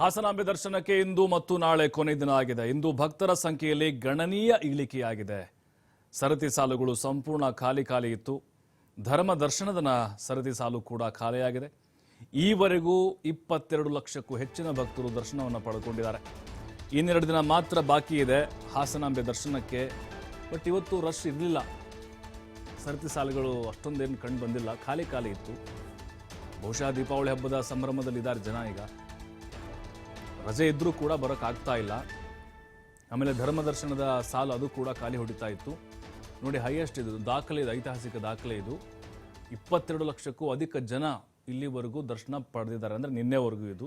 ಹಾಸನಾಂಬೆ ದರ್ಶನಕ್ಕೆ ಇಂದು ಮತ್ತು ನಾಳೆ ಕೊನೆ ದಿನ ಆಗಿದೆ. ಇಂದು ಭಕ್ತರ ಸಂಖ್ಯೆಯಲ್ಲಿ ಗಣನೀಯ ಇಳಿಕೆಯಾಗಿದೆ. ಸರತಿ ಸಾಲುಗಳು ಸಂಪೂರ್ಣ ಖಾಲಿ ಖಾಲಿ ಇತ್ತು. ಧರ್ಮ ದರ್ಶನದ ಸರತಿ ಸಾಲು ಕೂಡ ಖಾಲಿಯಾಗಿದೆ. ಈವರೆಗೂ ಇಪ್ಪತ್ತೆರಡು ಲಕ್ಷಕ್ಕೂ ಹೆಚ್ಚಿನ ಭಕ್ತರು ದರ್ಶನವನ್ನು ಪಡೆದುಕೊಂಡಿದ್ದಾರೆ. ಇನ್ನೆರಡು ದಿನ ಮಾತ್ರ ಬಾಕಿ ಇದೆ ಹಾಸನಾಂಬೆ ದರ್ಶನಕ್ಕೆ. ಬಟ್ ಇವತ್ತು ರಶ್ ಇರಲಿಲ್ಲ. ಸರತಿ ಸಾಲುಗಳು ಅಷ್ಟೊಂದೇನು ಕಂಡು ಬಂದಿಲ್ಲ. ಖಾಲಿ ಖಾಲಿ ಇತ್ತು. ಬಹುಶಃ ದೀಪಾವಳಿ ಹಬ್ಬದ ಸಂಭ್ರಮದಲ್ಲಿದ್ದಾರೆ ಜನ ಈಗ. ರಜೆ ಇದ್ದರೂ ಕೂಡ ಬರೋಕ್ಕಾಗ್ತಾ ಇಲ್ಲ. ಆಮೇಲೆ ಧರ್ಮ ದರ್ಶನದ ಸಾಲು ಅದು ಕೂಡ ಖಾಲಿ ಹೊಡಿತಾ ಇತ್ತು. ನೋಡಿ ಹೈಯೆಸ್ಟ್ ಇದು. ದಾಖಲೆ ಇದು, ಐತಿಹಾಸಿಕ ದಾಖಲೆ ಇದು. ಇಪ್ಪತ್ತೆರಡು ಲಕ್ಷಕ್ಕೂ ಅಧಿಕ ಜನ ಇಲ್ಲಿವರೆಗೂ ದರ್ಶನ ಪಡೆದಿದ್ದಾರೆ ಅಂದರೆ ನಿನ್ನೆವರೆಗೂ ಇದು.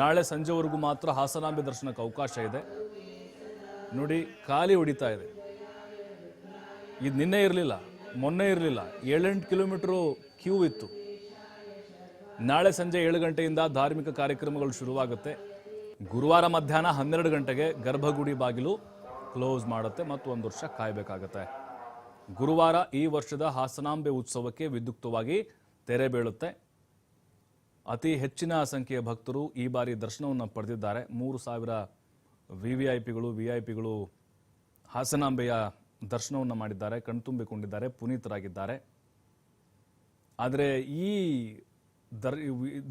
ನಾಳೆ ಸಂಜೆವರೆಗೂ ಮಾತ್ರ ಹಾಸನಾಂಬೆ ದರ್ಶನಕ್ಕೆ ಅವಕಾಶ ಇದೆ. ನೋಡಿ, ಖಾಲಿ ಹೊಡಿತಾ ಇದೆ. ಇದು ನಿನ್ನೆ ಇರಲಿಲ್ಲ, ಮೊನ್ನೆ ಇರಲಿಲ್ಲ. ಏಳೆಂಟು ಕಿಲೋಮೀಟ್ರು ಕ್ಯೂ ಇತ್ತು. ನಾಳೆ ಸಂಜೆ ಏಳು ಗಂಟೆಯಿಂದ ಧಾರ್ಮಿಕ ಕಾರ್ಯಕ್ರಮಗಳು ಶುರುವಾಗುತ್ತೆ. ಗುರುವಾರ ಮಧ್ಯಾಹ್ನ ಹನ್ನೆರಡು ಗಂಟೆಗೆ ಗರ್ಭಗುಡಿ ಬಾಗಿಲು ಕ್ಲೋಸ್ ಮಾಡುತ್ತೆ ಮತ್ತು ಒಂದು ವರ್ಷ ಕಾಯಬೇಕಾಗತ್ತೆ. ಗುರುವಾರ ಈ ವರ್ಷದ ಹಾಸನಾಂಬೆ ಉತ್ಸವಕ್ಕೆ ವಿದ್ಯುಕ್ತವಾಗಿ ತೆರೆ ಬೀಳುತ್ತೆ. ಅತಿ ಹೆಚ್ಚಿನ ಸಂಖ್ಯೆಯ ಭಕ್ತರು ಈ ಬಾರಿ ದರ್ಶನವನ್ನು ಪಡೆದಿದ್ದಾರೆ. ಮೂರು ಸಾವಿರ ವಿ ವಿ ಐ ಪಿಗಳು ವಿ ಐ ಪಿಗಳು ಹಾಸನಾಂಬೆಯ ದರ್ಶನವನ್ನು ಮಾಡಿದ್ದಾರೆ, ಕಣ್ತುಂಬಿಕೊಂಡಿದ್ದಾರೆ, ಪುನೀತರಾಗಿದ್ದಾರೆ. ಆದರೆ ಈ ದರ್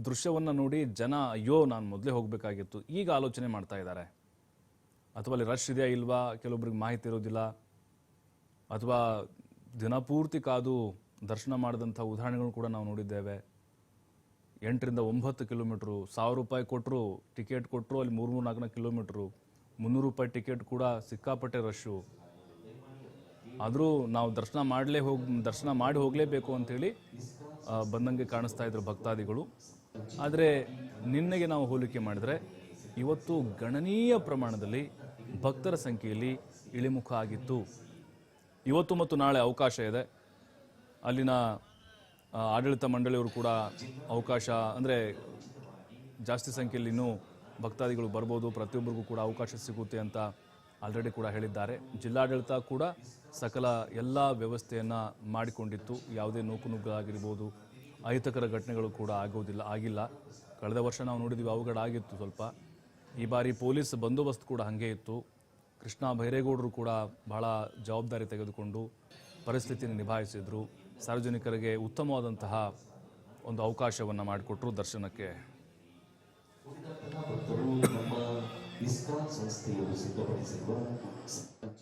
ದೃಶ್ಯವನ್ನು ನೋಡಿ ಜನ, ಅಯ್ಯೋ, ನಾನು ಮೊದಲೇ ಹೋಗಬೇಕಾಗಿತ್ತು. ಈಗ ಆಲೋಚನೆ ಮಾಡ್ತಾ ಇದ್ದಾರೆ. ಅಥವಾ ಅಲ್ಲಿ ರಶ್ ಇದೆಯಾ ಇಲ್ವಾ? ಕೆಲವೊಬ್ರಿಗೆ ಮಾಹಿತಿ ಇರೋದಿಲ್ಲ. ಅಥವಾ ದಿನಪೂರ್ತಿ ಕಾದು ದರ್ಶನ ಮಾಡಿದಂಥ ಉದಾಹರಣೆಗಳು ಕೂಡ ನಾವು ನೋಡಿದ್ದೇವೆ. ಎಂಟರಿಂದ ಒಂಬತ್ತು ಕಿಲೋಮೀಟ್ರು, ಸಾವಿರ ರೂಪಾಯಿ ಕೊಟ್ಟರು ಟಿಕೆಟ್ ಕೊಟ್ಟರು ಅಲ್ಲಿ ಮೂರು ಮೂರು ನಾಲ್ಕು ನಾಲ್ಕು ಕಿಲೋಮೀಟ್ರು, ಮುನ್ನೂರು ರೂಪಾಯಿ ಟಿಕೆಟ್ ಕೂಡ ಸಿಕ್ಕಾಪಟ್ಟೆ ರಶ್ಶು. ಆದರೂ ನಾವು ದರ್ಶನ ಮಾಡಲೇ ಹೋಗಿ, ದರ್ಶನ ಮಾಡಿ ಹೋಗಲೇಬೇಕು ಅಂಥೇಳಿ ಬಂದಂಗೆ ಕಾಣಿಸ್ತಾ ಇದ್ರು ಭಕ್ತಾದಿಗಳು. ಆದರೆ ನಿನ್ನೆಗೆ ನಾವು ಹೋಲಿಕೆ ಮಾಡಿದರೆ ಇವತ್ತು ಗಣನೀಯ ಪ್ರಮಾಣದಲ್ಲಿ ಭಕ್ತರ ಸಂಖ್ಯೆಯಲ್ಲಿ ಇಳಿಮುಖ ಆಗಿತ್ತು. ಇವತ್ತು ಮತ್ತು ನಾಳೆ ಅವಕಾಶ ಇದೆ. ಅಲ್ಲಿನ ಆಡಳಿತ ಮಂಡಳಿಯವರು ಕೂಡ ಅವಕಾಶ, ಅಂದರೆ ಜಾಸ್ತಿ ಸಂಖ್ಯೆಯಲ್ಲಿ ಇನ್ನೂ ಭಕ್ತಾದಿಗಳು ಬರ್ಬೋದು, ಪ್ರತಿಯೊಬ್ಬರಿಗೂ ಕೂಡ ಅವಕಾಶ ಸಿಗುತ್ತೆ ಅಂತ ಆಲ್ರೆಡಿ ಕೂಡ ಹೇಳಿದ್ದಾರೆ. ಜಿಲ್ಲಾಡಳಿತ ಕೂಡ ಸಕಲ ಎಲ್ಲ ವ್ಯವಸ್ಥೆಯನ್ನು ಮಾಡಿಕೊಂಡಿತ್ತು. ಯಾವುದೇ ನೂಕುನುಗ್ಗಾಗಿರ್ಬೋದು ಅಹಿತಕರ ಘಟನೆಗಳು ಕೂಡ ಆಗೋದಿಲ್ಲ, ಆಗಿಲ್ಲ. ಕಳೆದ ವರ್ಷ ನಾವು ನೋಡಿದ್ವಿ ಅವಘಡ ಆಗಿತ್ತು ಸ್ವಲ್ಪ. ಈ ಬಾರಿ ಪೊಲೀಸ್ ಬಂದೋಬಸ್ತ್ ಕೂಡ ಹಾಗೆ ಇತ್ತು. ಕೃಷ್ಣ ಬೈರೇಗೌಡರು ಕೂಡ ಬಹಳ ಜವಾಬ್ದಾರಿ ತೆಗೆದುಕೊಂಡು ಪರಿಸ್ಥಿತಿಯನ್ನು ನಿಭಾಯಿಸಿದರು. ಸಾರ್ವಜನಿಕರಿಗೆ ಉತ್ತಮವಾದಂತಹ ಒಂದು ಅವಕಾಶವನ್ನು ಮಾಡಿಕೊಟ್ರು ದರ್ಶನಕ್ಕೆ. Descansa, Senhor, em tua.